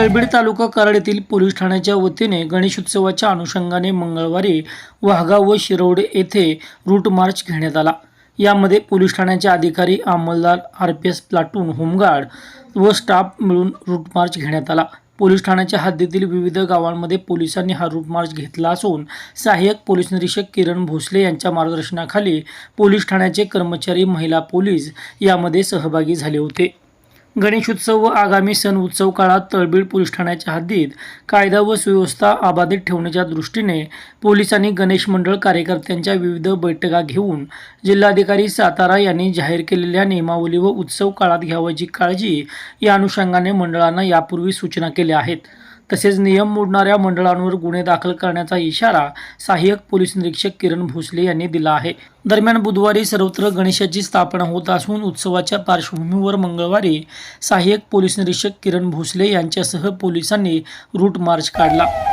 कळबीड तालुका कराड येथील पोलीस ठाण्याच्या वतीने गणेशोत्सवाच्या अनुषंगाने मंगळवारी वाघाव व शिरोडे येथे रूट मार्च घेण्यात आला. यामध्ये पोलीस ठाण्याचे अधिकारी अंमलदार R P S platoon home guard व स्टाफ मिळून रूट मार्च घेण्यात आला. पोलीस ठाण्याच्या हद्दीतील विविध गावांमध्ये पोलिसांनी हा रूट मार्च घेतला असून सहाय्यक पोलीस निरीक्षक किरण भोसले यांच्या मार्गदर्शनाखाली पोलीस ठाण्याचे कर्मचारी महिला पोलीस यामध्ये सहभागी झाले होते. गणेशोत्सव व आगामी सण उत्सव काळात तळबीड पोलीस ठाण्याच्या हद्दीत कायदा व सुव्यवस्था अबाधित ठेवण्याच्या दृष्टीने पोलिसांनी गणेश मंडळ कार्यकर्त्यांच्या विविध बैठका घेऊन जिल्हाधिकारी सातारा यांनी जाहीर केलेल्या नियमावली व उत्सव काळात घ्यावयाची काळजी या अनुषंगाने मंडळांना यापूर्वी सूचना केल्या आहेत. तसेच नियम मोडणाऱ्या मंडळांवर गुन्हे दाखल करण्याचा इशारा सहाय्यक पोलीस निरीक्षक किरण भोसले यांनी दिला आहे. दरम्यान बुधवारी सर्वत्र गणेशाची स्थापना होत असून उत्सवाच्या पार्श्वभूमीवर मंगळवारी सहाय्यक पोलीस निरीक्षक किरण भोसले यांच्यासह पोलिसांनी रूट मार्च काढला.